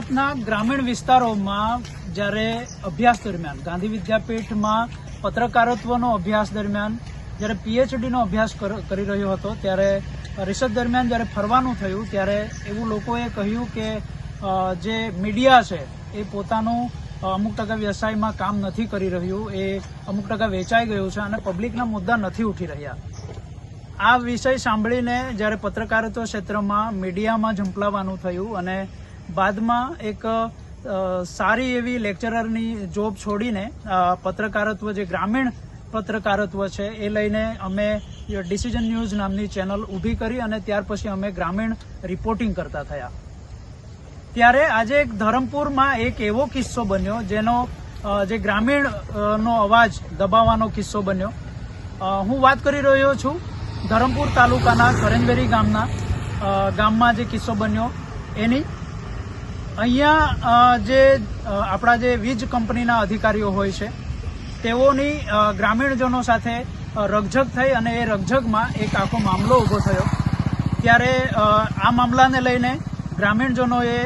ગુજરાતના ગ્રામીણ વિસ્તારોમાં જ્યારે અભ્યાસ દરમિયાન, ગાંધી વિદ્યાપીઠમાં પત્રકારત્વનો અભ્યાસ દરમિયાન જ્યારે પીએચડીનો અભ્યાસ કર- રહ્યો હતો, ત્યારે રિસર્ચ દરમિયાન જ્યારે ફરવાનું થયું, ત્યારે એવું લોકોએ કહ્યું કે જે મીડિયા છે, એ પોતાનું અમુક ટકા વ્યવસાયમાં કામ નથી કરી રહ્યું, એ અમુક ટકા વેચાઈ ગયું છે અને પબ્લિકના મુદ્દા નથી ઉઠી રહ્યા. આ વિષય સાંભળીને જ્યારે પત્રકારત્વ ક્ષેત્રમાં મીડિયામાં ઝંપલાવવાનું થયું અને બાદમાં એક સારી એવી લેક્ચરરની જોબ છોડીને પત્રકારત્વ, જે ગ્રામીણ પત્રકારત્વ છે, એ લઈને અમે ડિસિઝન ન્યૂઝ નામની ચેનલ ઊભી કરી અને ત્યાર પછી અમે ગ્રામીણ રિપોર્ટિંગ કરતા થયા. ત્યારે આજે એક ધરમપુરમાં એક એવો કિસ્સો બન્યો, જેનો જે ગ્રામીણ નો અવાજ દબાવવાનો કિસ્સો બન્યો. હું વાત કરી રહ્યો છું ધરમપુર તાલુકાના કરંજવેરી ગામના ગામમાં જે કિસ્સો બન્યો, એની. અહીંયા જે આપણા જે વીજ કંપનીના અધિકારીઓ હોય છે, તેઓની ગ્રામીણજનો સાથે રગઝગ થઈ અને એ રકઝકમાં એક આખો મામલો ઊભો થયો. ત્યારે આ મામલાને લઈને ગ્રામીણજનોએ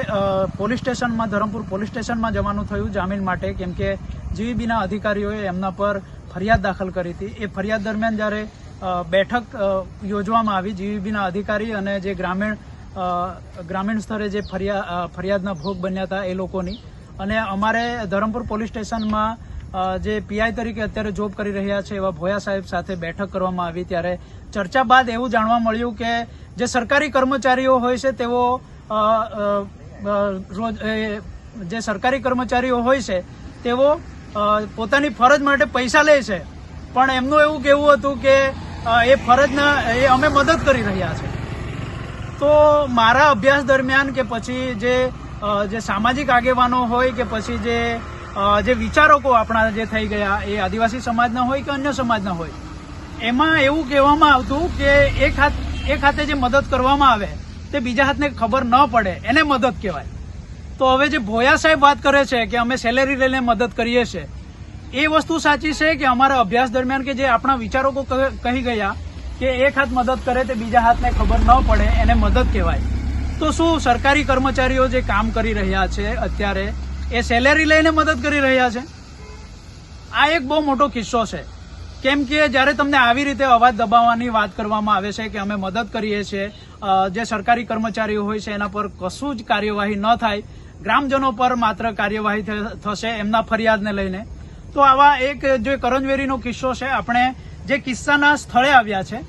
પોલીસ સ્ટેશનમાં, ધરમપુર પોલીસ સ્ટેશનમાં જવાનું થયું જામીન માટે, કેમ કે જીવીબીના અધિકારીઓએ એમના પર ફરિયાદ દાખલ કરી હતી. એ ફરિયાદ દરમિયાન જ્યારે બેઠક યોજવામાં આવી જીવીબીના અધિકારી અને જે ગ્રામીણ ગ્રામીણ સ્તરે જે ફરિયા ફરિયાદના ભોગ બન્યા હતા એ લોકોની. અને અમારે ધરમપુર પોલીસ સ્ટેશનમાં જે પીઆઈ તરીકે અત્યારે જોબ કરી રહ્યા છે એવા ભોયા સાહેબ સાથે બેઠક કરવામાં આવી. ત્યારે ચર્ચા બાદ એવું જાણવા મળ્યું કે જે સરકારી કર્મચારીઓ હોય છે, તેઓ રોજ જે સરકારી કર્મચારીઓ હોય છે, તેઓ પોતાની ફરજ માટે પૈસા લે છે. પણ એમનું એવું કહેવું હતું કે એ ફરજના, એ અમે મદદ કરી રહ્યા છે. તો મારા અભ્યાસ દરમિયાન કે પછી જે જે સામાજિક આગેવાનો હોય કે પછી જે જે વિચારકો આપણા જે થઈ ગયા એ આદિવાસી સમાજના હોય કે અન્ય સમાજના હોય, એમાં એવું કહેવામાં આવતું કે એક હાથ, એક હાથે જે મદદ કરવામાં આવે તે બીજા હાથને ખબર ન પડે, એને મદદ કહેવાય. તો હવે જે ભોયા સાહેબ વાત કરે છે કે અમે સેલેરી લઈને મદદ કરીએ છીએ એ વસ્તુ સાચી છે કે અમારા અભ્યાસ દરમિયાન કે જે આપણા વિચારકો કહી ગયા કે એક હાથ મદદ કરે તે બીજા હાથને ખબર ન પડે, એને મદદ કહેવાય. તો શું સરકારી કર્મચારીઓ જે કામ કરી રહ્યા છે અત્યારે, એ સેલેરી લઈને મદદ કરી રહ્યા છે? આ એક બહુ મોટો કિસ્સો છે. કેમ કે જ્યારે તમને આવી રીતે અવાજ દબાવવાની વાત કરવામાં આવે છે કે અમે મદદ કરીએ છીએ જે સરકારી કર્મચારીઓ હોય છે, એના પર કશું જ કાર્યવાહી ન થાય, ગ્રામજનો પર માત્ર કાર્યવાહી થશે એમના ફરિયાદને લઈને. તો આવા એક જે કરંજવેરીનો કિસ્સો છે, આપણે જે કિસ્સાના સ્થળે આવ્યા છે.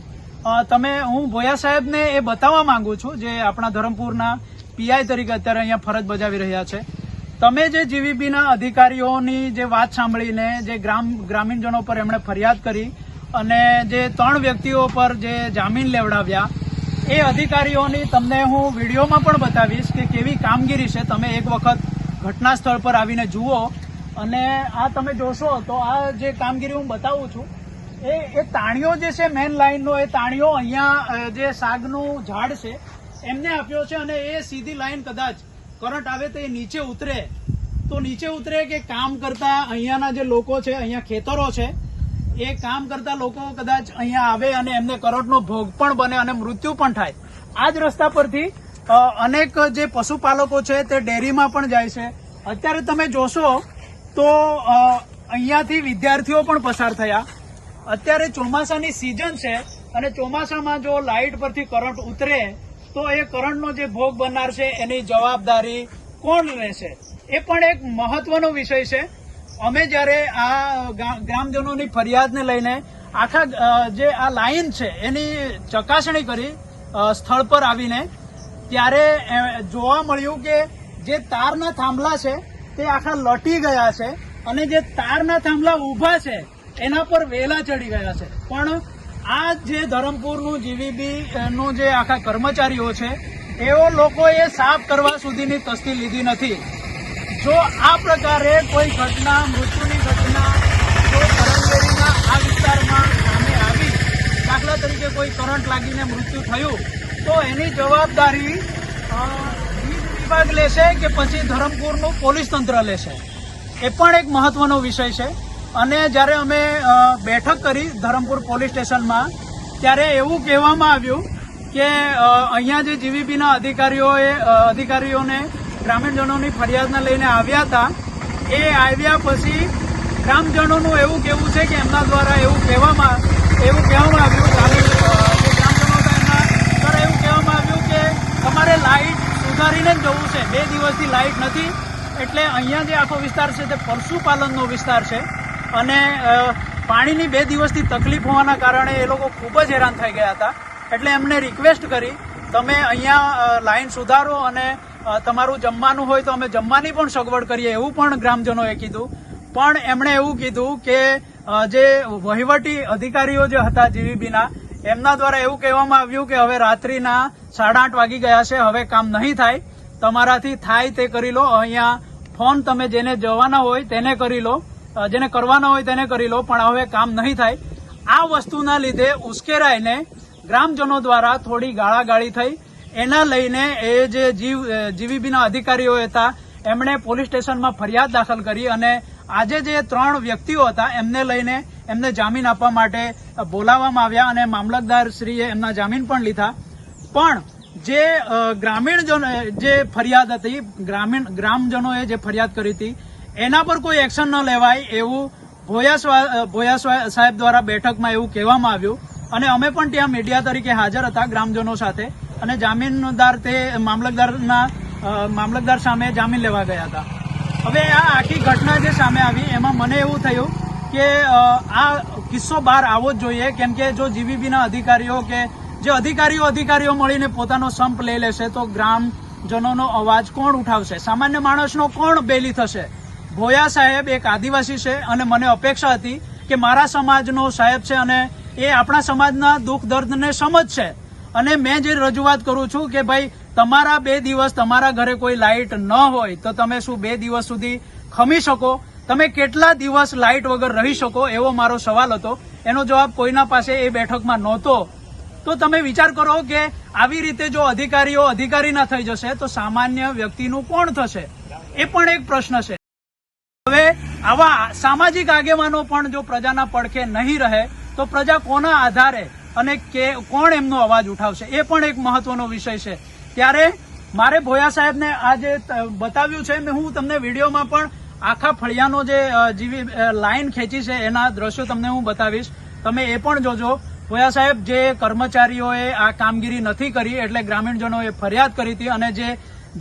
તમે, હું ભોયા સાહેબને એ બતાવવા માંગુ છું જે આપણા ધરમપુરના પીઆઈ તરીકે અત્યારે અહીંયા ફરજ બજાવી રહ્યા છે. તમે જે જીવીબીના અધિકારીઓની જે વાત સાંભળીને જે ગ્રામ, ગ્રામીણજનો પર એમણે ફરિયાદ કરી અને જે ત્રણ વ્યક્તિઓ પર જે જામીન લેવડાવ્યા, એ અધિકારીઓની તમને હું વિડીયોમાં પણ બતાવીશ કે કેવી કામગીરી છે. તમે એક વખત ઘટના સ્થળ પર આવીને જુઓ અને આ તમે જોશો તો આ જે કામગીરી હું બતાવું છું એ એ તાણીઓ જે છે મેન લાઇનનો એ તાણીઓ અહીંયા જે સાગનું ઝાડ છે, એમને આપ્યો છે અને એ સીધી લાઈન કદાચ કરંટ આવે તો એ નીચે ઉતરે. તો નીચે ઉતરે કે કામ કરતા અહીંયાના જે લોકો છે, અહીંયા ખેતરો છે, એ કામ કરતા લોકો કદાચ અહીંયા આવે અને એમને કરંટનો ભોગ પણ બને અને મૃત્યુ પણ થાય. આ જ રસ્તા પરથી અનેક જે પશુપાલકો છે, તે ડેરીમાં પણ જાય છે. અત્યારે તમે જોશો તો અહીંયાથી વિદ્યાર્થીઓ પણ પસાર થયા. અત્યારે ચોમાસાની સિઝન છે અને ચોમાસામાં જો લાઇટ પરથી કરંટ ઉતરે, તો એ કરંટનો જે ભોગ બનનાર છે, એની જવાબદારી કોણ રહેશે એ પણ એક મહત્વનો વિષય છે. અમે જ્યારે આ ગ્રામજનોની ફરિયાદને લઈને આખા જે આ લાઈન છે, એની ચકાસણી કરી સ્થળ પર આવીને, ત્યારે જોવા મળ્યું કે જે તારના થાંભલા છે, તે આખા લટી ગયા છે અને જે તારના થાંભલા ઊભા છે એના પર વેલા ચડી ગયા છે. પણ આ જે ધરમપુરનું જીવીબી નું જે આખા કર્મચારીઓ છે, એઓ લોકોએ સાફ કરવા સુધીની તસ્તી લીધી નથી. જો આ પ્રકારે કોઈ ઘટના, મૃત્યુની ઘટના, જો કરંજવેરીના આ વિસ્તારમાં સામે આવી, દાખલા તરીકે કોઈ કરંટ લાગીને મૃત્યુ થયું, તો એની જવાબદારી વિભાગ લેશે કે પછી ધરમપુરનું પોલીસ તંત્ર લેશે? એ પણ એક મહત્વનો વિષય છે. અને જ્યારે અમે બેઠક કરી ધરમપુર પોલીસ સ્ટેશનમાં, ત્યારે એવું કહેવામાં આવ્યું કે અહીંયા જે જીવીપીના અધિકારીઓએ અધિકારીઓને ગ્રામીણજનોની ફરિયાદને લઈને આવ્યા હતા, એ આવ્યા પછી ગ્રામજનોનું એવું કહેવું છે કે એમના દ્વારા એવું કહેવામાં એવું કહેવામાં આવ્યું ગ્રામજનો દ્વારા એવું કહેવામાં આવ્યું કે તમારે લાઇટ સુધારીને જ જવું છે. બે દિવસથી લાઇટ નથી, એટલે અહીંયા જે આખો વિસ્તાર છે તે પશુપાલનનો વિસ્તાર છે. અને પાણીની બે દિવસથી તકલીફ હોવાના કારણે એ લોકો ખૂબ જ હેરાન થઈ ગયા હતા. એટલે એમને રિક્વેસ્ટ કરી, તમે અહીંયા લાઈન સુધારો અને તમારું જમવાનું હોય તો અમે જમવાની પણ સગવડ કરીએ. એવું પણ ગ્રામજનોએ કીધું. પણ એમણે એવું કીધું કે જે વહીવટી અધિકારીઓ જે હતા જીવીબીના, એમના દ્વારા એવું કહેવામાં આવ્યું કે, હવે રાત્રિના સાડા આઠ વાગી ગયા છે, હવે કામ નહીં થાય. તમારાથી થાય તે કરી લો. અહીંયા ફોન તમે જેને જવાના હોય તેને કરી લો. જેને કરવાના હોય તેને કરી લો, પણ હવે કામ નહીં થાય. આ વસ્તુના લીધે ઉશ્કેરાઈને ગ્રામજનો દ્વારા થોડી ગાળાગાળી થઈ. એના લઈને એ જે જીવ જીવીબીના અધિકારીઓ હતા, એમણે પોલીસ સ્ટેશનમાં ફરિયાદ દાખલ કરી અને આજે જે ત્રણ વ્યક્તિઓ હતા, એમને લઈને એમને જામીન આપવા માટે બોલાવવામાં આવ્યા અને મામલતદાર શ્રીએ એમના જામીન પણ લીધા. પણ જે ગ્રામીણજનો, જે ફરિયાદ હતી, ગ્રામીણ, ગ્રામજનોએ જે ફરિયાદ કરી હતી એના પર કોઈ એક્શન ન લેવાય એવું ભોયા ભોયા સાહેબ દ્વારા બેઠકમાં એવું કહેવામાં આવ્યું. અને અમે પણ ત્યાં મીડિયા તરીકે હાજર હતા ગ્રામજનો સાથે અને જામીનદાર તે મામલતદારના મામલતદાર સામે જામીન લેવા ગયા હતા. હવે આ આખી ઘટના જે સામે આવી એમાં મને એવું થયું કે આ કિસ્સો બહાર આવવો જ જોઈએ. કેમ કે જો જીવીબીના અધિકારીઓ કે જે અધિકારીઓ અધિકારીઓ મળીને પોતાનો સંપ લઈ લેશે તો ગ્રામજનોનો અવાજ કોણ ઉઠાવશે? સામાન્ય માણસનો કોણ બેલી થશે? ભોયા સાહેબ એક આદિવાસી છે અને મને અપેક્ષા હતી કે મારા સમાજનો સાહેબ છે અને એ આપણા સમાજના દુઃખ દર્દને સમજશે. અને મેં જે રજૂઆત કરું છું કે ભાઈ, તમારા બે દિવસ તમારા ઘરે કોઈ લાઇટ ન હોય તો તમે શું બે દિવસ સુધી ખમી શકો? તમે કેટલા દિવસ લાઇટ વગર રહી શકો? એવો મારો સવાલ હતો. એનો જવાબ કોઈના પાસે એ બેઠકમાં નહોતો. તો તમે વિચાર કરો કે આવી રીતે જો અધિકારીઓ અધિકારી ના થઈ જશે તો સામાન્ય વ્યક્તિનું કોણ થશે? એ પણ એક પ્રશ્ન છે. હવે આવા સામાજિક આગેવાનો પણ જો પ્રજાના પડખે નહીં રહે, તો પ્રજા કોના આધારે અને કે કોણ એમનો અવાજ ઉઠાવશે? એ પણ એક મહત્વનો વિષય છે. ત્યારે મારે ભોયા સાહેબને આ જે બતાવ્યું છે ને હું તમને વિડીયોમાં પણ આખા ફળિયાનો જે જીવી લાઈન ખેંચી છે એના દ્રશ્યો તમને હું બતાવીશ. તમે એ પણ જોજો. ભોયા સાહેબ જે કર્મચારીઓએ આ કામગીરી નથી કરી, એટલે ગ્રામીણજનોએ ફરિયાદ કરી હતી અને જે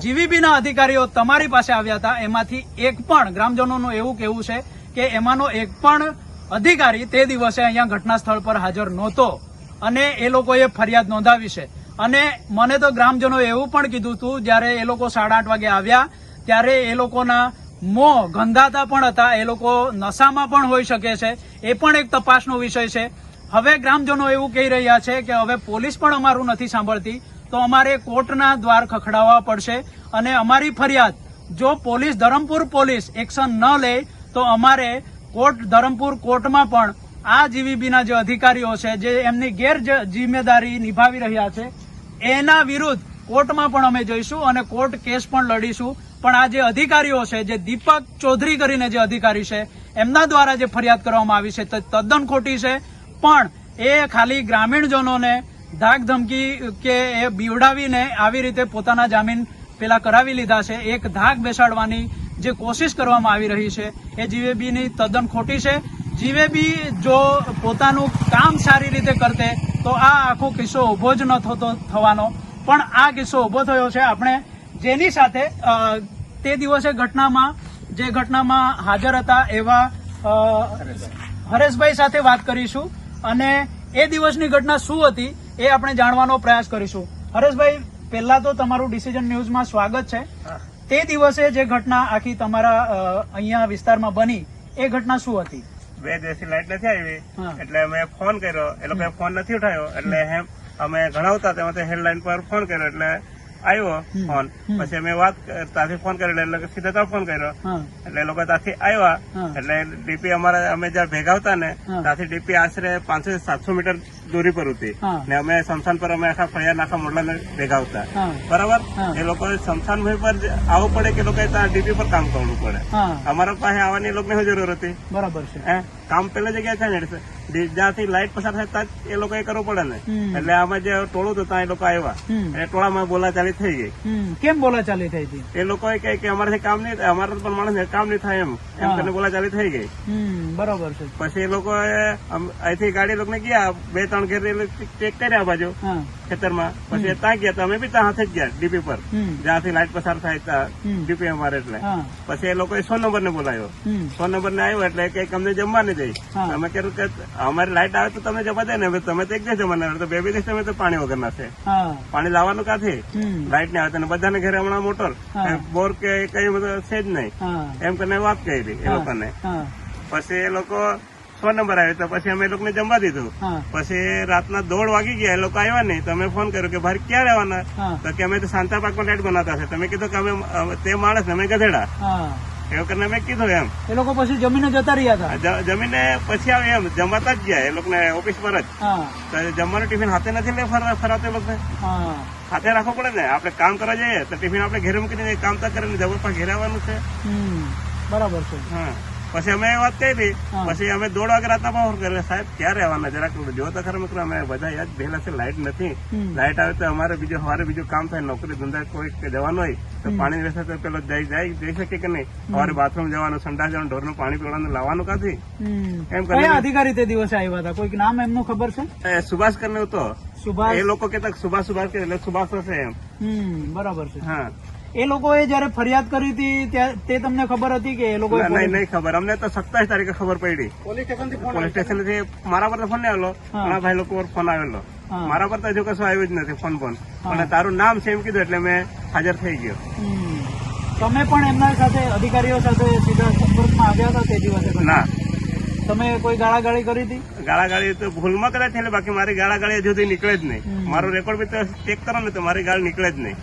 જીવીબીના અધિકારીઓ તમારી પાસે આવ્યા હતા. એમાંથી એક પણ ગ્રામજનોનું એવું કહેવું છે કે એમાંનો એક પણ અધિકારી તે દિવસે અહીંયા ઘટના સ્થળ પર હાજર નહોતો. અને એ લોકોએ ફરિયાદ નોંધાવી છે. અને મને તો ગ્રામજનોએ એવું પણ કીધું હતું જ્યારે એ લોકો સાડા આઠ વાગે આવ્યા, ત્યારે એ લોકોના મોં ગંધાતા પણ હતા. એ લોકો નશામાં પણ હોઈ શકે છે. એ પણ એક તપાસનો વિષય છે. હવે ગ્રામજનો એવું કહી રહ્યા છે કે હવે પોલીસ પણ અમારું નથી સાંભળતી. તો અમારે કોર્ટના દ્વાર ખખડાવવા પડશે અને અમારી ફરિયાદ, જો પોલીસ ધરમપુર પોલીસ એક્શન ન લે, તો અમારે કોર્ટ ધરમપુર કોર્ટમાં પણ આ જીવીબીના જે અધિકારીઓ છે, જે એમની ગેરજિમ્મેદારી નિભાવી રહ્યા છે, એના વિરુદ્ધ કોર્ટમાં પણ અમે જઈશું અને કોર્ટ કેસ પણ લડીશું. પણ આ જે અધિકારીઓ છે, જે દીપક ચૌધરી કરીને જે અધિકારી છે, એમના દ્વારા જે ફરિયાદ કરવામાં આવી છે, તે તદ્દન ખોટી છે. પણ એ ખાલી ગ્રામીણજનોને ધાક ધમકી કે એ બીવડાવીને આવી રીતે પોતાના જામીન પેલા કરાવી લીધા છે. એક ધાક બેસાડવાની જે કોશિશ કરવામાં આવી રહી છે એ જીવેબીની તદ્દન ખોટી છે. જીવેબી જો પોતાનું કામ સારી રીતે કરતે તો આ આખો કિસ્સો ઊભો જ ન થતો થવાનો. પણ આ કિસ્સો ઊભો થયો છે. આપણે જેની સાથે તે દિવસે ઘટનામાં, જે ઘટનામાં હાજર હતા એવા હરેશભાઈ સાથે વાત કરીશું. અને એ દિવસની ઘટના શું હતી? એ આપણે જાણવાનો પ્રયાસ કરીશું. હરેશભાઈ પહેલા તો તમારું ડિસિઝન ન્યૂઝમાં સ્વાગત છે. તે દિવસે જે ઘટના આખી તમારા અહીંયા વિસ્તારમાં બની એ ઘટના શું હતી? બે દિવસથી લાઈટ નથી આવી એટલે મેં ફોન કર્યો. એ લોકોએ ફોન નથી ઉઠાવ્યો એટલે અમે ઘણાવતા તેમાંથી હેડલાઇન પર ફોન કર્યો એટલે આવ્યો ફોન. પછી અમે વાત ત્યાંથી ફોન કર્યો એટલે સીધા ત્યાં ફોન કર્યો. એટલે એ લોકો ત્યાંથી આવ્યા એટલે ડીપી અમારા અમે જ્યાં ભેગા હતા ને ત્યાંથી ડીપી આશરે પાંચસો સાતસો મીટર દોરી પર હતી ને અમે શમશાન પર અમે આખા ફળિયા નાખા મોડલા ભેગા આવતા બરાબર એ લોકો શમશાન ભાઈ પર આવવું પડે કે લોકો ત્યાં ડીપી પર કામ કરવું પડે અમારા પાસે આવવાની એ લોકોને જરૂર હતી બરાબર છે કામ પેલા જગ્યા છે ને એટલે જ્યાંથી લાઈટ પસાર થાય ત્યાં એ લોકોએ કરવું પડે ને એટલે આમાં જે ટોળું હતું ત્યાં એ લોકો આવ્યા એટલે ટોળામાં બોલાચાલી થઈ ગઈ। કેમ બોલાચાલી થઈ હતી એ લોકોએ કહે કે અમારાથી કામ નહીં થાય અમારા પણ માણસ કામ નહીં થાય એમ. એમ. કરીને બોલાચાલી થઈ ગઈ. બરોબર છે. પછી એ આમ અહીંથી ગાડી લોકોને ગયા બે ત્રણ ઘેર ચેક કર્યા બાજુ ખેતરમાં. પછી ત્યાં ગયા તો અમે બી ત્યાં હાથે જ ગયા ડીપી પર. જ્યાંથી લાઈટ પસાર થાય ત્યાં ડીપી અમારે એટલે. પછી એ લોકોએ સો નંબર ને બોલાયો સો નંબર ને આવ્યો એટલે કે અમને જમવા નહીં જઈ અમે કહ્યું કે અમારી લાઈટ આવે તો તમે જમવા દે ને. તમે તો એક દિવસ જમવાના તો બે બે દિવસ તમે તો પાણી વગરના છે. પાણી લાવવાનું કાથી? લાઈટ ને આવે તો બધાને ઘરે હમણાં મોટર. બોર કે કઈ બધું છે જ નહીં. એમ કરીને વાત કરી એ લોકોને. પછી એ લોકો સો નંબર આવ્યો તો પછી અમે લોકોને જમવા દીધું. પછી રાતના દોઢ વાગી ગયા એ લોકો આવ્યા ને તો અમે ફોન કર્યો કે ભાઈ ક્યાં રહેવાના? તો કે અમે તો શાંતા પાકમાં લાઈટ બનાવતા છે તમે કીધું કે અમે તે માણસ અમે ગધેડા. એવું કરીને અમે કીધું એમ. એ લોકો પછી જમીને જતા રહ્યા હતા? જમીને પછી આવે એમ. જમવાતા જ ગયા એ લોકોને ઓફિસ પર જ. તો જમવાનું ટિફિન હાથે નથી લે ફરાવતો લોકો લોકોને? હાથે રાખવો પડે ને. આપણે કામ કરવા જઈએ તો ટિફિન આપણે ઘેર મૂકીને કામ તો કરીને જબર પર ઘેરાવાનું છે. બરાબર છે. હા. પછી અમે એ વાત કરી. પછી અમે દોઢ વાગે રાતના કર્યો સાહેબ ક્યારે રહેવાના જરાક જો તો ખરા મિત્રો અમે બધા યાદ ભેલા છે લાઈટ નથી. લાઈટ આવે તો અમારે બીજું સવારે બીજું કામ થાય નોકરી ધંધા કોઈ જવાનું હોય તો પાણી વ્યવસ્થા તો પેલો જઈ જાય જઈ શકે કે નહીં? સવારે બાથરૂમ જવાનું સંડા જવાનું ઢોરનું પાણી પીવાનું લાવવાનું કાથી? એમ કરીને- અધિકારી તે દિવસે આવ્યા હતા? કોઈક નામ એમનું ખબર છે? સુભાષ કરને હતો એ લોકો કેતા સુભાષ સુભાષ કે એટલે સુભાષ હશે એમ. બરાબર છે. હા. એ લોકોએ જયારે ફરિયાદ કરી હતી તે તમને ખબર હતી કે એ લોકો નહીં નહીં ખબર. અમને તો સત્તાવીસ તારીખે ખબર પડી. પોલીસ સ્ટેશનથી પોલીસ સ્ટેશનથી મારા પર તો ફોન આવેલો. ઘણા ભાઈ લોકો પર ફોન આવેલો. મારા પર તો હજુ કશું આવ્યું જ નથી ફોન ફોન અને તારું નામ છે એમ કીધું એટલે મેં હાજર થઈ ગયો. તમે પણ એમના સાથે અધિકારીઓ સાથે સીધા સંપર્કમાં આવ્યા હતા તે દિવસે ના. તમે કોઈ ગાળાગાળી કરી હતી? ગાળાગાળી તો ભૂલમાં કદાચ થયેલી બાકી મારી ગાળાગાળી હજુ સુધી નીકળે જ નહીં. મારો રેકોર્ડ બી ચેક કરો ને તો મારી ગાળ નીકળે જ નહીં.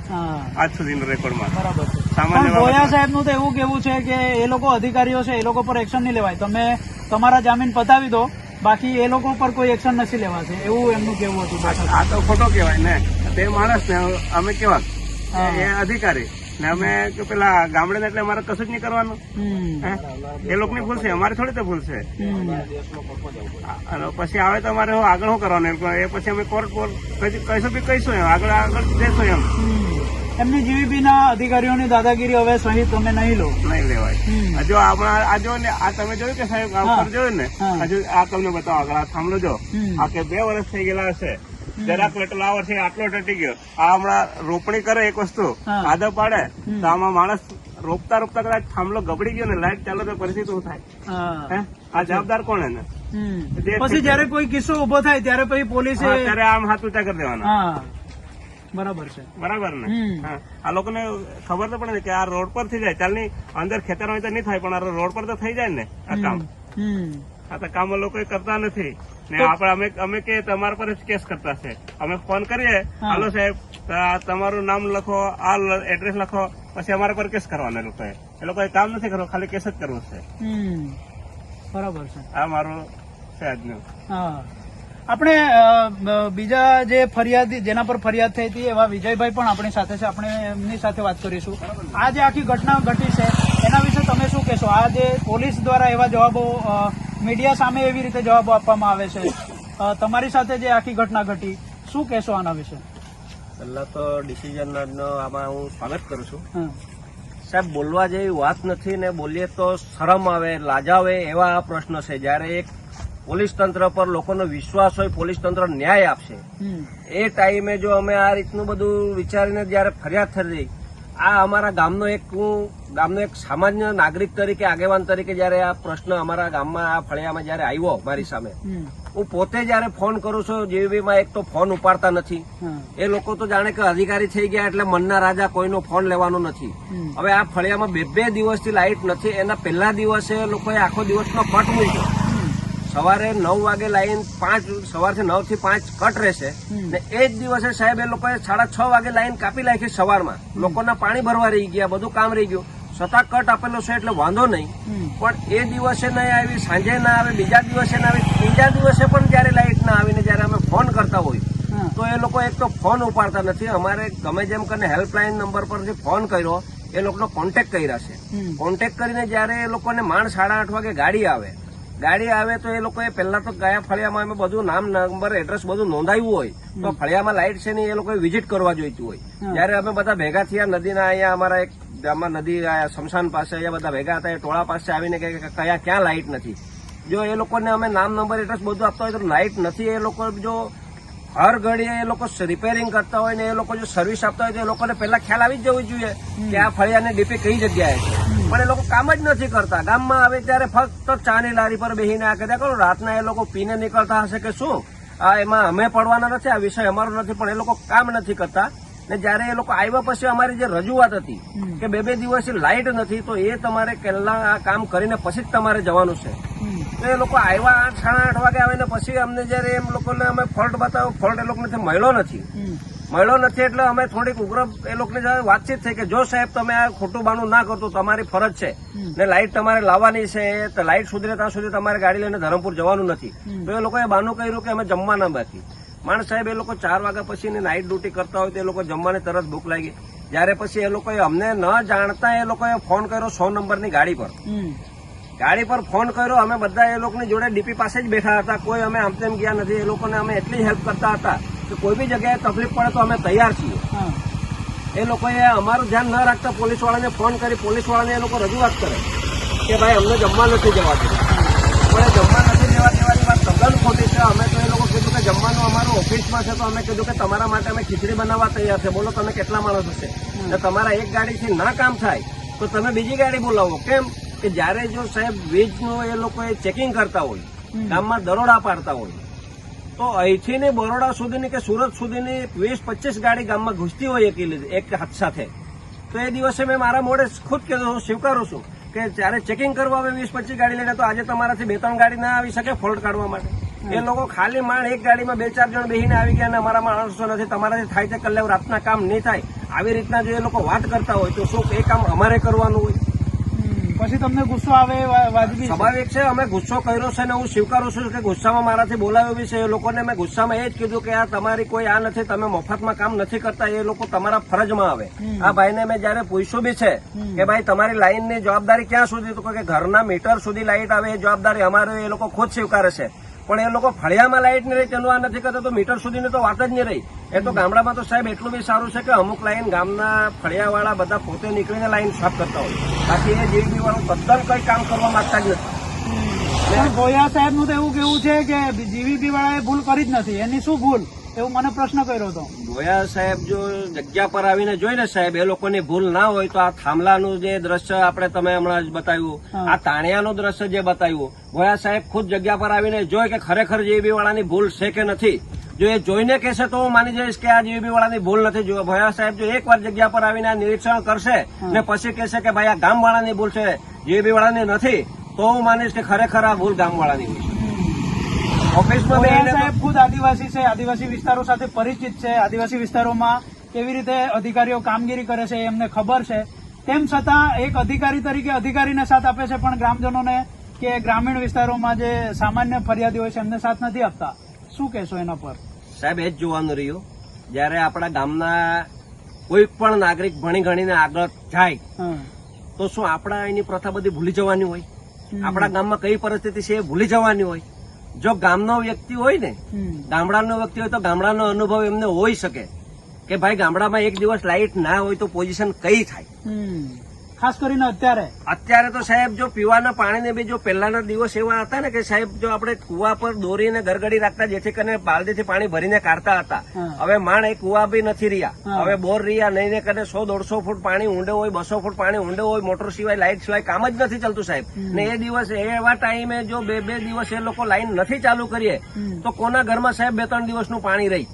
આજ સુધીનો રેકોર્ડમાં બરાબર સામાન્ય ગોયા બાબતમાં. સાહેબનું તો એવું કેવું છે કે એ લોકો અધિકારીઓ છે એ લોકો પર એક્શન નહીં લેવાય. તમે તમારા જામીન પતાવી દો બાકી એ લોકો પર કોઈ એક્શન નથી લેવાશે. એવું એમનું કેવું હતું. આ તો ખોટો કહેવાય ને. તે માણસ ને અમે કેવા? એ અધિકારી. ને અમે કે પેલા ગામડે એટલે અમારે કશું જ નહીં કરવાનું. એ લોકો ની ભૂલશે અમારે થોડી તો ભૂલશે અને પછી આવે તો અમારે આગળ શું કરવાનું? એ પછી અમે કોર્ટ કોર્ટ કહીશું બી કહીશું એમ આગળ આગળ જઈશું એમ. એમની જીવીબી ના અધિકારીઓની દાદાગીરી હવે સહી તમે નહીં લો. નહીં લેવાય. હજુ આપણા આ જો ને આ તમે જોયું કે સાહેબ. જોયું ને? હજુ આ તમને બતાવો આગળ આ સાંભળો જો. આ કે બે વર્ષ થઈ ગયેલા હશે જરાક લેટલ છે આટલો ટટી ગયો. આ હમણાં રોપણી કરે એક વસ્તુ હા. પાડે તો આમાં માણસ રોપતા રોપતા કદાચ થાંભલો ગબડી ગયો ને લાઈટ ચાલો તો પરિસ્થિતિ શું થાય? આ જવાબદાર કોણ એને? પછી જયારે કોઈ કિસ્સો ઊભો થાય ત્યારે પછી પોલીસે ત્યારે આમ હાથ ઊંચા કરી દેવાના. બરાબર છે. બરાબર ને? આ લોકોને ખબર તો પડે કે આ રોડ પર થઈ જાય. ચાલની અંદર ખેતર હોય તો નહીં થાય પણ આ રોડ પર તો થઈ જાય ને આ કામ. આ તો કામ લોકો કરતા નથી. ને આપણે અમે અમે કે તમારા પર જ કેસ કરતા છે. અમે ફોન કરીએ. હાલો સાહેબ તમારું નામ લખો આ એડ્રેસ લખો પછી અમારા પર કેસ કરવાના એ લોકોએ. એ લોકોએ કામ નથી કરવું ખાલી કેસ જ કરવું છે. બરાબર છે. આ મારું છે આજનું. હા. આપણે બીજા જે ફરિયાદ જેના પર ફરિયાદ થઈ હતી એવા વિજયભાઈ પણ આપણી સાથે છે. આપણે એમની સાથે વાત કરીશું. આ જે આખી ઘટના ઘટી છે એના વિશે તમે શું કહેશો? આ જે પોલીસ દ્વારા એવા જવાબો મીડિયા સામે એવી રીતે જવાબો આપવામાં આવે છે. તમારી સાથે જે આખી ઘટના ઘટી શું કહેશો આના વિશે? પહેલા તો ડિસિઝન આમાં હું સ્વાગત કરું છું. સાહેબ બોલવા જેવી વાત નથી ને બોલીએ તો શરમ આવે લાજાવે એવા આ પ્રશ્ન છે. જ્યારે એક પોલીસ તંત્ર પર લોકોનો વિશ્વાસ હોય પોલીસ તંત્ર ન્યાય આપશે. એ ટાઈમે જો અમે આ રીતનું બધું વિચારીને જ્યારે ફરિયાદ થઈ રહી આ અમારા ગામનો એક હું ગામનો એક સામાન્ય નાગરિક તરીકે આગેવાન તરીકે જયારે આ પ્રશ્ન અમારા ગામમાં આ ફળિયામાં જયારે આવ્યો મારી સામે હું પોતે જયારે ફોન કરું છું જીવીબીમાં એક તો ફોન ઉપાડતા નથી. એ લોકો તો જાણે કે અધિકારી થઈ ગયા એટલે મનના રાજા કોઈનો ફોન લેવાનો નથી. હવે આ ફળિયામાં બે બે દિવસથી લાઇટ નથી. એના પહેલા દિવસે લોકોએ આખો દિવસનો કટ મૂક્યો. સવારે નવ વાગે લાઈન પાંચ સવારથી નવથી પાંચ કટ રહેશે. ને એ જ દિવસે સાહેબ એ લોકોએ સાડા છ વાગે લાઈન કાપી નાખી સવારમાં. લોકોના પાણી ભરવા રહી ગયા બધું કામ રહી ગયું. છતાં કટ આપેલો છે એટલે વાંધો નહીં. પણ એ દિવસે નહીં આવી સાંજે ના આવે બીજા દિવસે ના આવે ત્રીજા દિવસે પણ જયારે લાઇટ ના આવીને જયારે અમે ફોન કરતા હોય તો એ લોકો એક તો ફોન ઉપાડતા નથી. અમારે ગમે જેમ કરીને હેલ્પલાઇન નંબર પરથી ફોન કર્યો એ લોકોનો કોન્ટેક્ટ કર્યા છે. કોન્ટેક્ટ કરીને જયારે એ લોકોને માંડ સાડા આઠ વાગે ગાડી આવે ગાડી આવે તો એ લોકોએ પહેલા તો ગયા ફળિયામાં અમે બધું નામ નંબર એડ્રેસ બધું નોંધાયું હોય તો ફળિયામાં લાઇટ છે ને એ લોકોએ વિઝિટ કરવા જોઈતું હોય. જયારે અમે બધા ભેગા થયા નદીના અહીંયા અમારા એક ગામમાં નદી શમશાન પાસે અહીંયા બધા ભેગા હતા એ ટોળા પાસે આવીને કે કયા ક્યાં લાઇટ નથી. જો એ લોકોને અમે નામ નંબર એડ્રેસ બધું આપતા હોય તો લાઇટ નથી એ લોકો જો હર ઘડીએ એ લોકો રિપેરિંગ કરતા હોય ને એ લોકો જો સર્વિસ આપતા હોય તો એ લોકોને પહેલા ખ્યાલ આવી જ જવું જોઈએ કે આ ફળિયાને ડીપી કઈ જગ્યાએ છે. પણ એ લોકો કામ જ નથી કરતા. ગામમાં આવે ત્યારે ફક્ત ચાની લારી પર બેસીને આ કર્યા કરો. રાતના એ લોકો પીને નીકળતા હશે કે શું? આ એમાં અમે પડવાના નથી આ વિષય અમારો નથી પણ એ લોકો કામ નથી કરતા. ને જયારે એ લોકો આવ્યા પછી અમારી જે રજૂઆત હતી કે બે બે દિવસથી લાઇટ નથી તો એ તમારે પહેલા આ કામ કરીને પછી જ તમારે જવાનું છે. તો એ લોકો આવ્યા આઠ સાડા આઠ વાગે આવીને પછી અમને જયારે એમ લોકોને અમે ફોલ્ટ બતાવ્યો ફોલ્ટ એ લોકોને મળ્યો નથી. મળ્યો નથી એટલે અમે થોડીક ઉગ્ર એ લોકોની સાથે વાતચીત થઈ કે જો સાહેબ તમે આ ખોટું બાનું ના કરતો તમારી ફરજ છે. ને લાઇટ તમારે લાવવાની છે તો લાઇટ સુધરે ત્યાં સુધી તમારે ગાડી લઈને ધરમપુર જવાનું નથી. તો એ લોકોએ બાનું કર્યું કે અમે જમવાના બાકી. માણસ સાહેબ એ લોકો ચાર વાગ્યા પછી નાઇટ ડ્યુટી કરતા હોય તો એ લોકો જમવાની તરત ભૂખ લાગી. જ્યારે પછી એ લોકોએ અમને ન જાણતા એ લોકોએ ફોન કર્યો સો નંબરની ગાડી પર. ગાડી પર ફોન કર્યો અમે બધા એ લોકોની જોડે ડીપી પાસે જ બેઠા હતા. કોઈ અમે આમ તેમ ગયા નથી. એ લોકોને અમે એટલી હેલ્પ કરતા હતા કે કોઈ બી જગ્યાએ તકલીફ પડે તો અમે તૈયાર છીએ. એ લોકોએ અમારું ધ્યાન ન રાખતા પોલીસવાળાને ફોન કરી. પોલીસવાળાને એ લોકો રજૂઆત કરે કે ભાઈ અમને જમવા નથી જવા દેવું પણ એ જમવા નથી જવા દેવાની વાત તદ્દન ખોટી છે અમે તો એ લોકો કીધું કે જમવાનું અમારું ઓફિસમાં છે તો અમે કીધું કે તમારા માટે અમે ખીચડી બનાવવા તૈયાર છે. બોલો તમે કેટલા માણસ હશે? ને તમારા એક ગાડીથી ના કામ થાય તો તમે બીજી ગાડી બોલાવો. કેમ? કે જ્યારે જો સાહેબ વીજનું એ લોકો ચેકિંગ કરતા હોય ગામમાં દરોડા પાડતા હોય તો અહીંથી ને બરોડા સુધીની કે સુરત સુધીની વીસ પચીસ ગાડી ગામમાં ઘૂસતી હોય એક હાથ સાથે. તો એ દિવસે મેં મારા મોડે ખુદ કીધું હું સ્વીકારું છું કે જ્યારે ચેકિંગ કરવા આવે વીસ પચીસ ગાડી લઈને તો આજે તમારાથી બે ત્રણ ગાડી ના આવી શકે ફોલ્ટ કાઢવા માટે. એ લોકો ખાલી માણ એક ગાડીમાં બે ચાર જણ બેસીને આવી ગયા અને અમારા માણસો નથી. તમારાથી થાય છે કલ્યાવ રાતના કામ નહીં થાય. આવી રીતના જો એ લોકો વાત કરતા હોય તો શું એ કામ અમારે કરવાનું હોય? પછી તમને ગુસ્સો આવે વાજબી છે. સ્વાભાવિક છે અમે ગુસ્સો કર્યો છે ને હું સ્વીકારું છું કે ગુસ્સામાં મારાથી બોલાવ્યો બી છે. એ લોકોને મેં ગુસ્સામાં એ જ કીધું કે આ તમારી કોઈ આ નથી તમે મફતમાં કામ નથી કરતા એ લોકો તમારા ફરજમાં આવે. આ ભાઈને મેં જયારે પૂછ્યું બી છે કે ભાઈ તમારી લાઇનની જવાબદારી ક્યાં સુધી? તો કે ઘરના મીટર સુધી લાઇટ આવે એ જવાબદારી અમારે એ લોકો ખુદ સ્વીકારે છે. પણ એ લોકો ફળિયામાં લાઇટ નહીં રહી તેનું આ નથી કરતા, તો મીટર સુધીની તો વાત જ નહીં રહી. એ તો ગામડામાં તો સાહેબ એટલું બી સારું છે કે અમુક લાઈન ગામના ફળિયાવાળા બધા પોતે નીકળીને લાઈન સાફ કરતા હોય. બાકી એ જીવીવાળું તદ્દન કંઈ કામ કરવા માંગતા જ નથી. પણ ભોયા સાહેબનું તો એવું કેવું છે કે જીવીપી વાળાએ ભૂલ કરી જ નથી. એની શું ભૂલ? એવું મને પ્રશ્ન કર્યો હતો. ભોયા સાહેબ જો જગ્યા પર આવીને જોઈને સાહેબ એ લોકોની ભૂલ ના હોય તો આ થાંભલાનું જે દ્રશ્ય આપણે તમે હમણાં જ બતાવ્યું આ તાણિયાનું દ્રશ્ય જે બતાવ્યું ગોયા સાહેબ ખુદ જગ્યા પર આવીને જોઈ કે ખરેખર જીબી વાળાની ભૂલ છે કે નથી? જો એ જોઈને કહેશે તો હું માની જઈશ કે આ જીબી વાળાની ભૂલ નથી. જો ભોયા સાહેબ જો એક વાર જગ્યા પર આવીને આ નિરીક્ષણ કરશે ને પછી કહેશે કે ભાઈ આ ગામ વાળાની ભૂલ છે જીબી વાળાની નથી તો હું માનીશ કે ખરેખર આ ભૂલ ગામવાળાની હોય છે. ઓફિસમાં સાહેબ ખુદ આદિવાસી છે. આદિવાસી વિસ્તારો સાથે પરિચિત છે. આદિવાસી વિસ્તારોમાં કેવી રીતે અધિકારીઓ કામગીરી કરે છે એમને ખબર છે. તેમ છતાં એક અધિકારી તરીકે અધિકારીને સાથ આપે છે પણ ગ્રામજનોને કે ગ્રામીણ વિસ્તારોમાં જે સામાન્ય ફરિયાદી હોય છે એમને સાથ નથી આપતા. શું કહેશો એના પર? સાહેબ એ જ જોવાનું રહ્યું. જ્યારે આપણા ગામના કોઈ પણ નાગરિક ભણી ગણીને આગળ જાય. તો શું આપણા એની પ્રથા બધી ભૂલી જવાની હોય. આપણા ગામમાં કઈ પરિસ્થિતિ છે એ ભૂલી જવાની હોય. જો ગામનો વ્યક્તિ હોય ને ગામડાનો વ્યક્તિ હોય તો ગામડાનો અનુભવ એમને હોઈ શકે. કે ભાઈ ગામડામાં એક દિવસ લાઇટ ના હોય તો પોઝિશન કઈ થાય. ખાસ કરીને અત્યારે. અત્યારે તો સાહેબ જો પીવાના પાણીને બી જો પહેલાના દિવસ એવા હતા ને કે સાહેબ જો આપણે કુવા પર દોરીને ગરગડી રાખતા જેથી કરીને બાલદીથી પાણી ભરીને કાઢતા હતા. હવે માણ એ કુવા બી નથી રહ્યા. હવે બોર રહ્યા નહીં ને કરીને સો દોઢસો ફૂટ પાણી ઊંડે હોય બસો ફૂટ પાણી ઊંડે હોય મોટર સિવાય લાઇટ સિવાય કામ જ નથી ચાલતું સાહેબ. ને એ દિવસ એવા ટાઈમે જો બે બે દિવસ એ લોકો લાઈન નથી ચાલુ કરીએ તો કોના ઘરમાં સાહેબ બે ત્રણ દિવસનું પાણી રહી.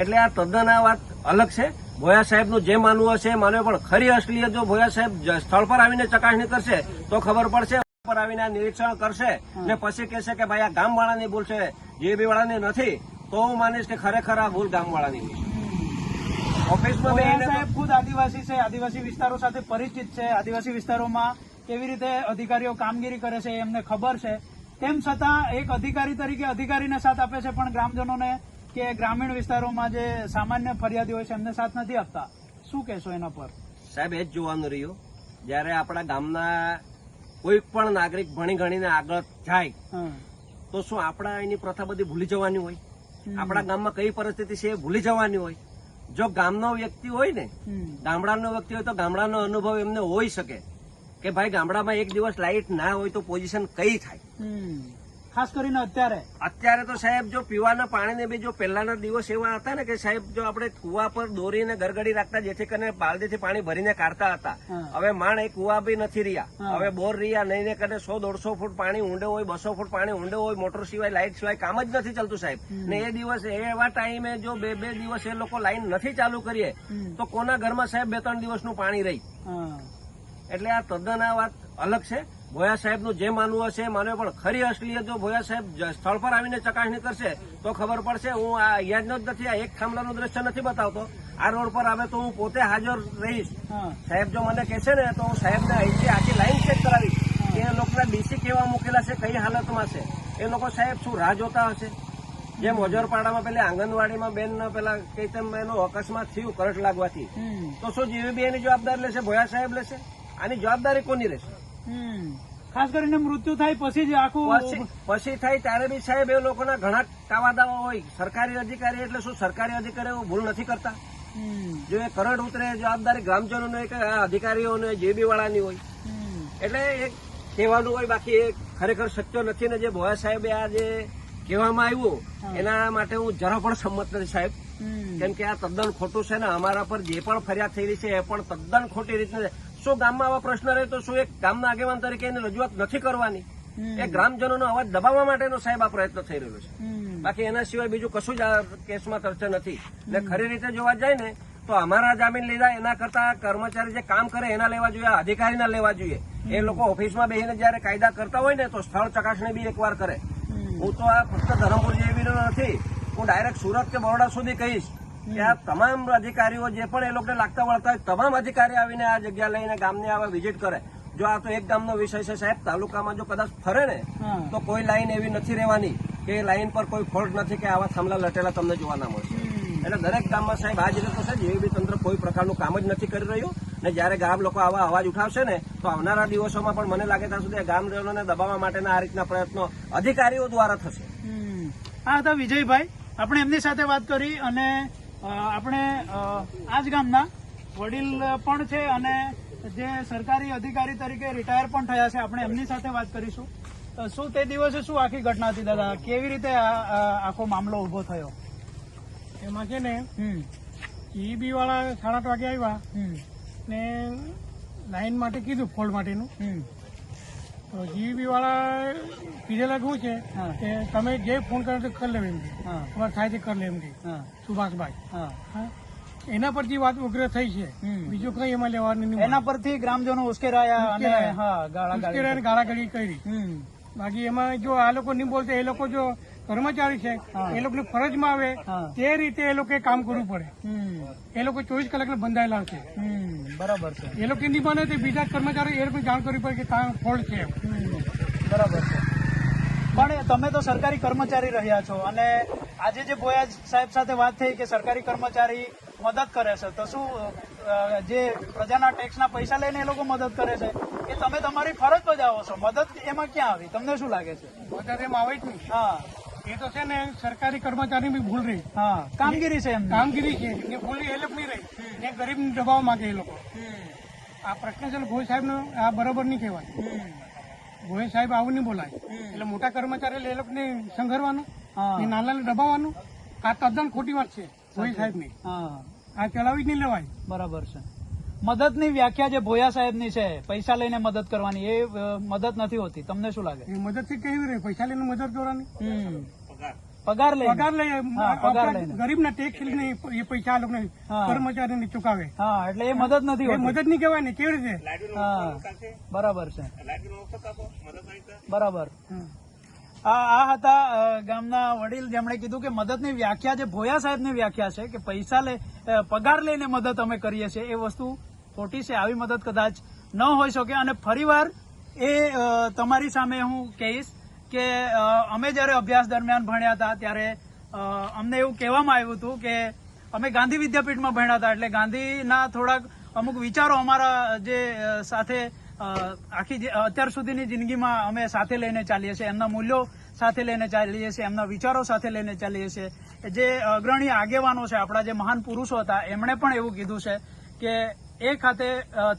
એટલે આ તદ્દન આ વાત અલગ છે. ભોયા સાહેબનું જે માનવું હશે માનવે પણ ખરી અસલિયત જો ભોયા સાહેબ સ્થળ પર આવીને ચકાસણી કરશે તો ખબર પડશે પર આવીને નિરીક્ષણ કરશે ને પછી કહેશે કે ભાઈ આ ગામ વાળાની ભૂલ છે જીબી વાળાની નથી તો હું માનીશ કે ખરેખર આ ભૂલ ગામ વાળાની છે. ઓફિસમાં સાહેબ ખુદ આદિવાસી છે આદિવાસી વિસ્તારો સાથે પરિચિત છે. આદિવાસી વિસ્તારોમાં કેવી રીતે અધિકારીઓ કામગીરી કરે છે એમને ખબર છે. તેમ છતાં એક અધિકારી તરીકે અધિકારીને સાથ આપે છે પણ ગ્રામજનોને કે ગ્રામીણ વિસ્તારોમાં જે સામાન્ય ફરિયાદી હોય છે એમને સાથ નથી આપતા. શું કહેશો એના પર? સાહેબ એ જ જોવાનું રહ્યું. જ્યારે આપણા ગામના કોઈ પણ નાગરિક ભણી ગણીને આગળ જાય તો શું આપણા એની પ્રથા બધી ભૂલી જવાની હોય? આપણા ગામમાં કઈ પરિસ્થિતિ છે એ ભૂલી જવાની હોય? જો ગામનો વ્યક્તિ હોય ને ગામડાનો વ્યક્તિ હોય તો ગામડાનો અનુભવ એમને હોઈ શકે. કે ભાઈ ગામડામાં એક દિવસ લાઇટ ના હોય તો પોઝિશન કઈ થાય. ખાસ કરીને અત્યારે. અત્યારે તો સાહેબ જો પીવાના પાણીને બી જો પહેલાના દિવસ એવા હતા ને કે સાહેબ જો આપણે કુવા પર દોરીને ગરગડી રાખતા જેથી કરીને બાલદીથી પાણી ભરીને કાઢતા હતા. હવે માણ એ કુવા બી નથી રહ્યા. હવે બોર રહ્યા નહીં ને કરીને સો દોઢસો ફૂટ પાણી ઊંડે હોય બસો ફૂટ પાણી ઊંડે હોય મોટર સિવાય લાઇટ સિવાય કામ જ નથી ચાલતું સાહેબ. ને એ દિવસ એવા ટાઈમે જો બે બે દિવસ એ લોકો લાઈન નથી ચાલુ કરીએ તો કોના ઘરમાં સાહેબ બે ત્રણ દિવસનું પાણી રહી? એટલે આ તદ્દન આ વાત અલગ છે. ભોયા સાહેબનું જે માનવું હશે માનવે પણ ખરી અસલિયત જો ભોયા સાહેબ સ્થળ પર આવીને ચકાસણી કરશે તો ખબર પડશે. હું આ અહીંયા જ નથી આ એક થાંભલાનું દ્રશ્ય નથી બતાવતો. આ રોડ પર આવે તો હું પોતે હાજર રહીશ. સાહેબ જો મને કહેશે ને તો હું સાહેબને અહીંથી આખી લાઈન ચેક કરાવીશ કે એ લોકોના ડીસી કેવા મૂકેલા છે કઈ હાલતમાં છે. એ લોકો સાહેબ શું રાહ જોતા હશે? જેમ ઓજરપાડામાં પેલી આંગણવાડીમાં બેન પેલા કઈ તેમ એનો અકસ્માત થયું કરંટ લાગવાથી. તો શું જીવીબીઆઈની એની જવાબદારી લેશે? ભોયા સાહેબ લેશે? આની જવાબદારી કોની રહેશે. ખાસ કરીને મૃત્યુ થાય પછી જ આખું પછી થાય ત્યારે બી સાહેબ એ લોકોના ઘણા કાવાદાઓ હોય. સરકારી અધિકારી એટલે શું? સરકારી અધિકારીઓ ભૂલ નથી કરતા. જો એ કરંટ ઉતરે જવાબદારી ગ્રામજનોને કે અધિકારીઓને જેબી વાળાની હોય. એટલે એ કહેવાનું હોય બાકી એ ખરેખર સત્ય નથી ને જે ભોયા સાહેબે આ જે કહેવામાં આવ્યું એના માટે હું જરા પણ સંમત નથી સાહેબ. કેમ કે આ તદ્દન ખોટું છે ને અમારા પર જે પણ ફરિયાદ થઈ રહી છે એ પણ તદ્દન ખોટી રીતના છે. શું ગામમાં આવા પ્રશ્ન રહે તો શું એક ગામના આગેવાન તરીકે એની રજૂઆત નથી કરવાની. એ ગ્રામજનોનો અવાજ દબાવવા માટેનો સાહેબ આ પ્રયત્ન થઈ રહ્યો છે. બાકી એના સિવાય બીજું કશું જ આ કેસમાં ચર્ચા નથી. ને ખરી રીતે જોવા જાય ને તો અમારા જામીન લીધા એના કરતા કર્મચારી જે કામ કરે એના લેવા જોઈએ અધિકારીના લેવા જોઈએ. એ લોકો ઓફિસમાં બેસીને જયારે કાયદા કરતા હોય ને તો સ્થળ ચકાસણી બી એકવાર કરે. હું તો આ ફક્ત ધરમપુર જેવી નથી હું ડાયરેક્ટ સુરત કે બરોડા સુધી કહીશ. કે આ તમામ અધિકારીઓ જે પણ એ લોકોને લાગતા વળતા હોય તમામ અધિકારી આવીને આ જગ્યા લઈને ગામને આવા વિઝિટ કરે. જો આ તો એક ગામનો વિષય છે સાહેબ તાલુકામાં જો કદાચ ફરે ને તો કોઈ લાઈન એવી નથી રહેવાની કે લાઈન પર કોઈ ફોલ્ટ નથી કે આવા થાંભલા લટેલા તમને જોવા ના મળશે. એટલે દરેક ગામમાં સાહેબ આ રીતે છે જેવી બી તંત્ર કોઈ પ્રકારનું કામ જ નથી કરી રહ્યું ને જ્યારે ગામ લોકો આવા અવાજ ઉઠાવશે ને તો આવનારા દિવસોમાં પણ મને લાગે ત્યાં સુધી ગામજનોને દબાવવા માટેના આ રીતના પ્રયત્નો અધિકારીઓ દ્વારા થશે. હા આ હતા વિજયભાઈ આપણે એમની સાથે વાત કરી અને આપણે આ જ ગામના વડીલ પણ છે અને જે સરકારી અધિકારી તરીકે રિટાયર પણ થયા છે. આપણે એમની સાથે વાત કરીશું. તો શું તે દિવસે શું આખી ઘટના હતી દાદા? કેવી રીતે આખો મામલો ઊભો થયો? એમાં છે ને ઈબી વાળા સાડા આઠ વાગે આવ્યા ને લાઈન માટે કીધું ફોલ્ડ માટેનું. હમ તો જીબી વાળા કીધેલા શું છે. કે તમે જે ફોન કરો તો કરી લેવ એમ કે. તમારે થાય તે કરી લે એમ કે. સુભાષભાઈ. એના પરથી વાત ઉગ્ર થઈ છે. બીજું કઈ એમાં લેવાનું નહીં એના પરથી ગ્રામજનો ઉશ્કેરાયા અને ઉશ્કેરાયા. ગાળાગાળી કરી. બાકી એમાં જો આ લોકો નહીં બોલતા એ લોકો જો કર્મચારી છે એ લોકોની ફરજમાં આવે તે રીતે એ લોકોએ કામ કરવું પડે. એ લોકો ચોવીસ કલાક બંધાયેલા છે. બરાબર છે. એ લોકો નહીં બને તો બીજા કર્મચારી એ લોકો જાણ કરવી પડે કે કામ ફોલ્ટ છે. બરાબર છે. પણ તમે તો સરકારી કર્મચારી રહ્યા છો અને આજે જે બોયા સાહેબ સાથે વાત થઈ કે સરકારી કર્મચારી મદદ કરે છે તો શું જે પ્રજાના ટેક્સના પૈસા લઈને એ લોકો મદદ કરે છે? એ તમે તમારી ફરજ બજાવો છો. મદદ એમાં ક્યાં આવી? તમને શું લાગે છે? મદદ એમાં આવે જ નહીં. હા. એ તો છે ને સરકારી કર્મચારી બી ભૂલ રહી. હા કામગીરી છે એમ કામગીરી છે. એ ભૂલ એ લોકો નહીં રહી. એ ગરીબ દબાવવા માંગે એ લોકો. આ પ્રશ્ન છે ગોય સાહેબ નો આ બરોબર નહીં કહેવાય. ગોય સાહેબ આવું નહીં બોલાય. એટલે મોટા કર્મચારી એ લોકોને સંઘરવાનું નાના ને દબાવવાનું. આ તદ્દન ખોટી વાત છે ભોઈ સાહેબની આ ચલાવી જ નહીં લેવાય. બરાબર છે. મદદની વ્યાખ્યા જે ભોયા સાહેબની છે પૈસા લઈને મદદ કરવાની એ મદદ નથી હોતી. તમને શું લાગે? મદદથી કેવી રહે પૈસા લઈને મદદ કરવાની? પગાર લઈ પગાર લઈ પગાર લઈને. ગરીબ ના ટેક્સ લઈને એ પૈસા આ લોકોને હા. કર્મચારીને ચુકાવે. હા એટલે એ મદદ નથી મદદ નહીં કહેવાય ને કેવી રીતે? હા. બરાબર છે. બરાબર. આ આ હતા ગામના વડીલ જેમણે કીધું કે મદદની વ્યાખ્યા જે ભોયા સાહેબની વ્યાખ્યા છે કે પૈસા લે પગાર લઈને મદદ અમે કરીએ છીએ એ વસ્તુ ખોટી છે, આવી મદદ કદાચ ન હોઈ શકે. અને ફરીવાર એ તમારી સામે હું કહીશ કે અમે જ્યારે અભ્યાસ દરમિયાન ભણ્યા હતા, ત્યારે અમને એવું કહેવામાં આવ્યું હતું કે, અમે ગાંધી વિદ્યાપીઠમાં ભણ્યા હતા, એટલે ગાંધીના થોડાક અમુક વિચારો અમારા જે સાથે આખી અત્યાર સુધીની જિંદગીમાં અમે સાથે લઈને ચાલીએ છીએ, એમના મૂલ્યો સાથે લઈને ચાલીએ છીએ, એમના વિચારો સાથે લઈને ચાલીએ છીએ. જે અગ્રણી આગેવાનો છે, આપણા જે મહાન પુરુષો હતા, એમણે પણ એવું કીધું છે કે એક ખાતે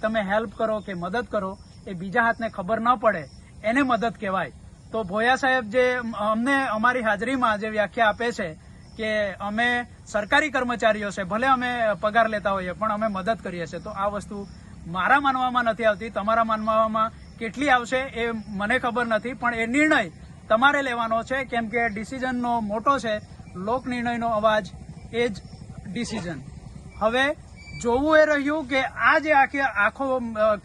તમે હેલ્પ કરો કે મદદ કરો, એ બીજા હાથને ખબર ન પડે, એને મદદ કહેવાય. તો ભોયા સાહેબ જે અમને અમારી હાજરીમાં જે વ્યાખ્યા આપે છે કે અમે સરકારી કર્મચારીઓ છે, ભલે અમે પગાર લેતા હોઈએ, પણ અમે મદદ કરીએ છીએ. તો આ વસ્તુ મારા માનવામાં નથી આવતી, તમારા માનવામાં કેટલી આવશે એ મને ખબર નથી, પણ એ નિર્ણય તમારે લેવાનો છે, કેમ કે ડિસિઝનનો મોટો છે, લોક નિર્ણયનો અવાજ એ જ ડિસિઝન. હવે જોવું એ રહ્યું કે આ જે આખી આખો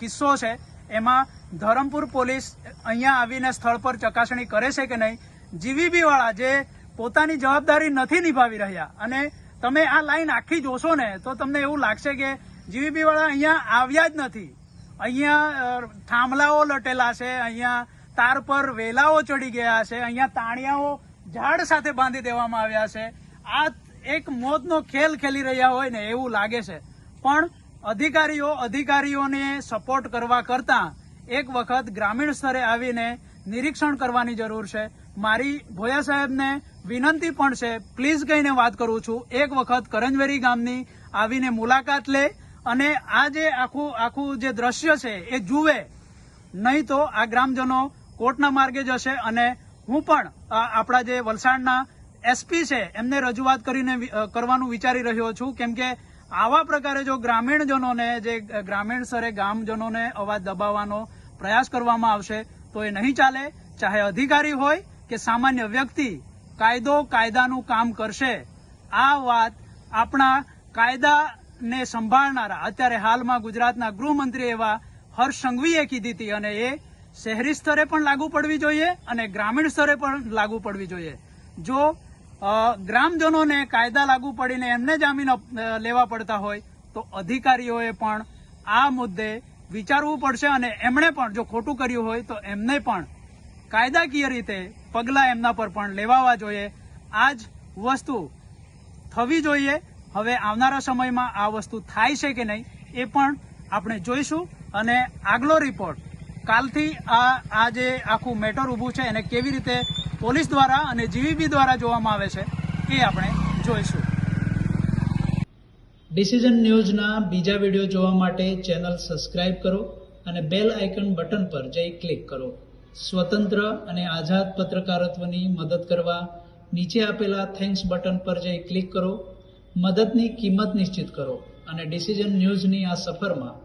કિસ્સો છે, એમાં ધરમપુર પોલીસ અહીંયા આવીને સ્થળ પર ચકાસણી કરે છે કે નહીં જીવીબી વાળા જે પોતાની જવાબદારી નથી નિભાવી રહ્યા, અને તમે આ લાઈન આખી જોશો ને, તો તમને એવું લાગશે કે જીવીબી વાળા અહીંયા આવ્યા જ નથી. અહીંયા થાંભલાઓ લટેલા છે, અહીંયા તાર પર વેલાઓ ચડી ગયા છે, અહીંયા તાણિયાઓ ઝાડ સાથે બાંધી દેવામાં આવ્યા છે. આ એક મોતનો ખેલ ખેલી રહ્યા હોય ને એવું લાગે છે. પણ અધિકારીઓ અધિકારીઓને સપોર્ટ કરવા કરતા એક વખત ગ્રામીણ સ્તરે આવીને નિરીક્ષણ કરવાની જરૂર છે. મારી ભોયા સાહેબને વિનંતી પણ છે પ્લીઝ કહીને વાત કરું છું. એક વખત કરંજવેરી ગામની આવીને મુલાકાત લે અને આ જે આખું આખું જે દ્રશ્ય છે એ જુએ. નહીં તો આ ગ્રામજનો કોર્ટના માર્ગે જશે અને હું પણ આપણા જે વલસાડના એસપી છે, એમને રજૂઆત કરીને કરવાનું વિચારી રહ્યો છું. કેમ કે આવા પ્રકારે જો ગ્રામીણજનોને, જે ગ્રામીણ સ્તરે ગામજનોને અવાજ દબાવવાનો પ્રયાસ કરવામાં આવશે, તો એ નહીં ચાલે. ચાહે અધિકારી હોય કે સામાન્ય વ્યક્તિ કાયદો કાયદાનું કામ કરશે, આ વાત આપણા કાયદાને સંભાળનારા, અત્યારે હાલમાં ગુજરાતના ગૃહમંત્રી એવા હર્ષ સંઘવીએ કીધી હતી અને એ શહેરી સ્તરે પણ લાગુ પડવી જોઈએ અને ગ્રામીણ સ્તરે પણ લાગુ પડવી જોઈએ. જો ગ્રામજનોને કાયદા લાગુ પડીને એમને જામીન લેવા પડતા હોય, તો અધિકારીઓએ પણ આ મુદ્દે વિચારવું પડશે અને એમણે પણ જો ખોટું કર્યું હોય, તો એમને પણ કાયદાકીય રીતે પગલાં એમના પર પણ લેવાવા જોઈએ. આ જ વસ્તુ થવી જોઈએ. હવે આવનારા સમયમાં આ વસ્તુ થાય છે કે નહીં, એ પણ આપણે જોઈશું. અને આગલો રિપોર્ટ કાલથી આ આ જે આખું મેટર ઊભું છે, એને કેવી રીતે પોલીસ દ્વારા અને જીવીબી દ્વારા જોવામાં આવે છે એ આપણે જોઈશું. ડિસિઝન ન્યૂઝના બીજા વીડિયો જોવા માટે ચેનલ સબસ્ક્રાઇબ કરો અને બેલ આઇકન બટન પર જઈ ક્લિક કરો. સ્વતંત્ર અને આઝાદ પત્રકારત્વની મદદ કરવા નીચે આપેલા થેન્ક્સ બટન પર જઈ ક્લિક કરો. મદદની કિંમત નિશ્ચિત કરો અને ડિસિઝન ન્યૂઝની આ સફરમાં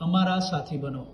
અમારા સાથી બનો.